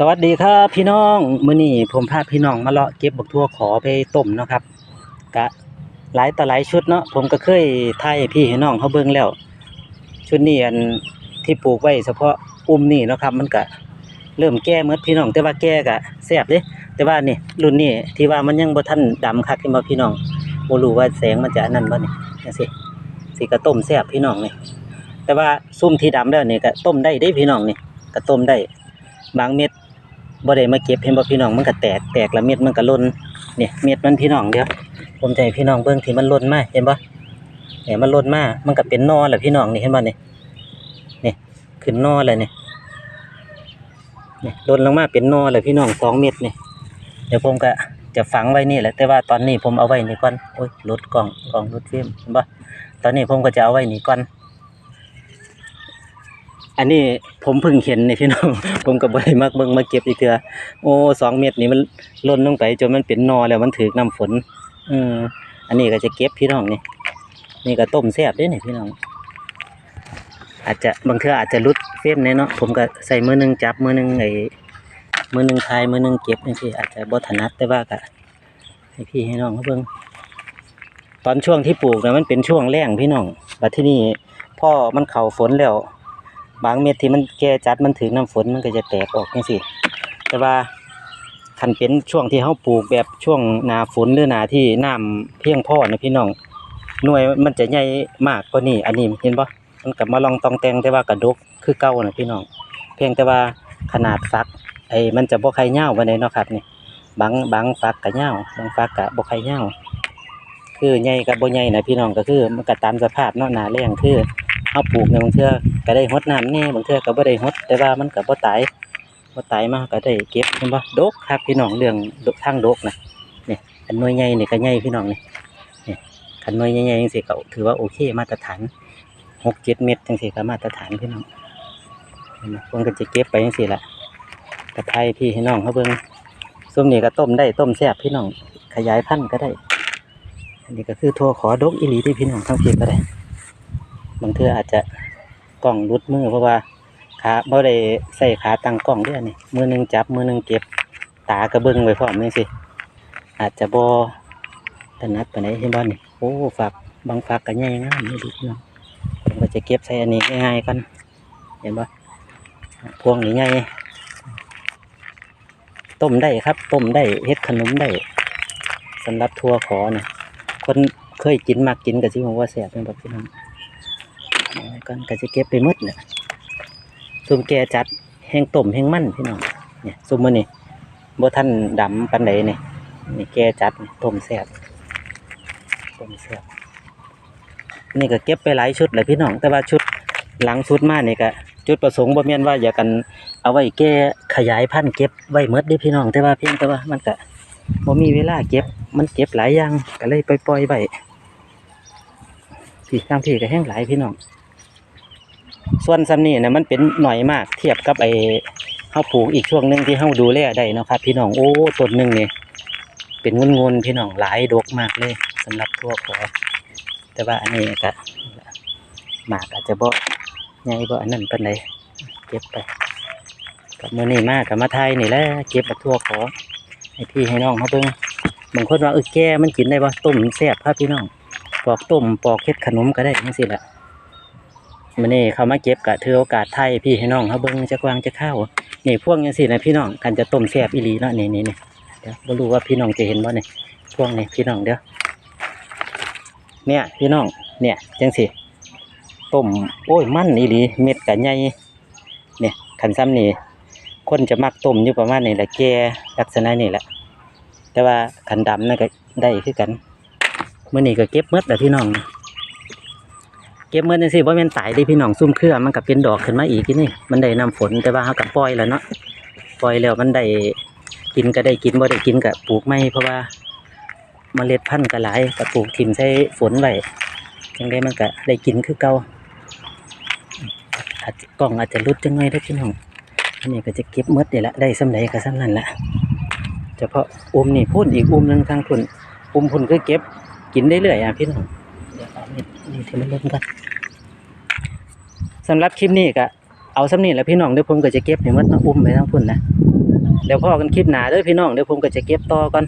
สวัสดีครับพี่น้องมื้อนี้ผมพาพี่น้องมาเลาะเก็บบักทั่วขอไปต้มเนาะครับกะหลายต่อหลายชุดเนาะผมก็เคยถ่ายให้พี่ให้น้องเขาเบิ่งแล้ว ชุดนี้อันที่ปลูกไว้เฉพาะอุ้มนี่เนาะครับ มันก็เริ่มแก่หมดพี่น้องแต่ว่าแก่ก็แซ่บเด้แต่ว่านี่รุ่นนี้ที่ว่ามันยังบ่ทันดำคักขึ้นบ่พี่น้องบ่รู้ว่าแสงมันจะอันนั้นบ่นี่จังซี่สิก็ต้มแซ่บพี่น้องนี่แต่ว่าซุ่มที่ดำแล้วนี่ก็ต้มได้เด้พี่น้องนี่ก็ต้มได้บางเม็ด บ่ได้มาเก็บเห็นบ่พี่น้องมันก็แตกแตกล้วเม็ดมันก็ล่นเนี่ยเม็ดมันพี่น้องเดี๋ยวผมจะให้พี่น้องเบิ่งที่มันล่นมาเห็นบ่เนี่ยมันล่นมามันก็เป็นนอแหละพี่น้องนี่เห็นบ่เนี่ยนี่ขึ้นนอเลยนี่ยเนี่หล่นลงมาเป็นนอเลยพี่น้องสองเม็ดเนี่ยเดี๋ยวผมก็จะฝังไว้นี่แหละแต่ว่าตอนนี้ผมเอาไว้นี่ก่อนโอ้ยลดกล่องกล่องลดฟิล์มเห็นบ่ตอนนี้ผมก็จะเอาไว้นี่ก่อน อันนี้ผมเพิ่งเห็นนี่พี่น้อง ผมก็บ่ได้มักเบิ่งมาเก็บอีกเทื่อโอ้สองเม็ดนี่มันล่นลงไปจนมันเป็นนอแล้วมันถือน้ำฝนอืมอันนี้ก็จะเก็บพี่น้องนี่นี่ก็ต้มแซ่บด้นี่พี่น้อง อาจจะบางเทื่ออาจจะรุดเฟ้มเนี่ยเนาะผมก็ใส่มือหนึงจับมือหนึงไอ้มือหนึงทายมือหนึงเก็บนี่สิอาจจะบ่ถนัดแต่ว่าก็ให้พี่ให้น้องเขาเบิ่งตอนช่วงที่ปลูกนะมันเป็นช่วงแล้งพี่น้องบัดที่นี่พ่อมันเข้าฝนแล้ว บางเม็ดที่มันแก่จัดมันถึงน้ำฝนมันก็จะแตกออกจังซี่แต่ว่าคันเป็นช่วงที่เฮาปลูกแบบช่วงหนาฝนหรือหนาที่น้ำเพียงพอนะพี่น้องหน่วยมันจะใหญ่มากกว่านี้อันนี้เห็นบ่มันก็มาลองตองแตงแต่ว่ากระดกคือเก่านะพี่น้อง เพียงแต่ว่าขนาดฟักไอ้มันจะบ่ใครยาวปานใดเนาะครับนี่บางบางฟักก็ยาบางฟักก็บ่ใครยาคือใหญ่กับบ่ใหญ่นะพี่น้องก็คือมันก็ตามสภาพเนาะหนาแล้งคือ เฮาปลูกในยบางเทื่อก็ได้ฮดน้ำแน่บางเทื่อก็บ่ได้ฮดแต่ว่ามันก็บ่ตายบ่ตายมาก็ได้เก็บเห็นบ่ดกครับพี่น้องเรื่องดกทางดกนะนี่อันน่วยใหญ่นี่ก็ใหญ่พี่น้องนี่นี่คันน่วยใหญ่ๆจังซี่ก็ถือว่าโอเคมาตรฐาน6 7เม็ดจังซี่ก็มาตรฐานพี่น้องเห็นบ่เพิ่นก็จะเก็บไปจังซี่ล่ะกระไทยพี่ให้น้องเขาเบิ่งส้มนี่ก็ต้มได้ต้มแซ่บพี่น้องขยายพันธุ์ก็ได้อันนี้ก็คือทั่วขอดกอีหลีที่พี่น้องทั้งพี่ก็ได้ บางเทื่ออาจจะกล้องรุดมือเพราะว่าขาบ่ได้ใส่ขาตั้งกล้องเด้วยนี่มือหนึงจับมือหนึงเก็บตากระเบิงไว้พร้อมนี่สิ อาจจะบ่ถนัดไปานใดเห็นนี่โอ้ฝักบางฝักก็ใหญ่งามนี่ดูน้องผมก็จะเก็บใส่อันนี้ง่ายๆกันเห็นบ่พวงนี้ใหญ่ต้มได้ครับต้มได้เฮ็ดขนมได้สำหรับทัวขอเนี่ยคนเคยกินมักกินก็สิผมว่าแซ่บเป็นแบบพี่น้อง ก่อนก็จะเก็บไปมดเนี่ยซุ่มแกจัดแห้งต้มแห้งมันพี่น้องเนี่ยซุ่มมันนี่บ่ท่านดำปันใดนี่นี่แกจัดนี่ต้มแซ่บต้มแซ่บนี่ก็เก็บไปหลายชุดเลยพี่น้อง แต่ว่าชุดหลังชุดมานี่ก็จุดประสงค์บ่แม่นว่าอยากกันเอาไว้แก้ขยายพันธุ์เก็บไว้หมดเด้พี่น้อง แต่ว่าเพียงแต่ว่ามันก็บ่มีเวลาเก็บมันเก็บหลายอย่างก็เลยปล่อยๆไว้พี่ทางพี่ก็แห้งหลายพี่น้อง ส่วนซ้ำนี่นะมันเป็นหน่อยมากเทียบกับไอ้เฮาปลูกอีกช่วงหนึ่งที่เฮาดูแลได้นะครับ พี่น้องโอ้ต้นหนึงนี่เป็นงุนงนพี่น้องหลายดกมากเลยสำหรับทั่วขอแต่ว่าอันนี้ก็หมากอาจจะบ่ใหญ่บ่อันนั้นเปานใดเก็บไปกับมื้อนี้มากกับมาไทยนี่แหละเก็บมาทั่วขอให้พี่ให้น้องเขาเบิ่งบางคนว่าเออแก่มันกินได้บ่ต้มแซ่บครับพี่น้องปอกต้มปอกเฮ็ดขนมก็ได้จังซี่แหละ มื้อนี้เขามาเก็บกะถือโอกาสไทยพี่ให้น้องเขาเบิ่งจักวางจะเข้าวนี่พวกจังซี่นะพี่น้องกันจะต้มแซ่บอีหลีเนาะนี่นี่นี่เดี๋ยวบ่รู้ว่าพี่น้องจะเห็นบ่นี่พวกนี้พี่น้องเด้อเนี่ยพี่น้องเนี่ยจังซี่ต้มโอ้ยมันอีหลีเม็ดกะใหญ่เนี่ยคันซ้ำนี่คนจะมักต้มอยู่ประมาณนี้แหละแกลักษณะนี้แหละ แต่ว่าคันดำนั่นก็ได้คือกันเมื่อนี้ก็เก็บเมดแล้วพี่น้อง เก็บเมดจังซี่บ่แม่นตายเด้พี่น้องซุ่มเครือมันก็เป็นดอกขึ้นมาอีกทีนี่มันได้น้ำฝนแต่ว่าเฮาก็ปล่อยแล้วเนาะปล่อยแล้วมันได้กินก็ได้กินบ่ได้กินก็ปลูกไม่เพราะว่าเมล็ดพันธุ์ก็หลายก็ปลูกถิ่มใส่ฝนไว้จังได้มันก็ได้กินคือเก่าอาจกล้องอาจจะรุดจังไงเด้พี่น้องอันนี้ก็จะเก็บเมดนี่ละได้สำใดก็สำนั้นละเฉพาะอุ้มนี่พุ่นอีกอุ้มนึงทางพุ่นปุ่มพุ่นคือเก็บกินได้เรื่อยอะพี่น้อง เดี๋ยวเอานี่นี่ที่มันลงกันสำหรับคลิปนี้ก็เอาสำนีแล้วพี่น้องเดี๋ยวผมก็จะเก็บให้หมดเนาะอุ้มไปทั้งพุ่นนะเดี๋ยวพ่อกันคลิปหนาเด้อพี่น้องเดี๋ยวผมก็จะเก็บต่อก่อน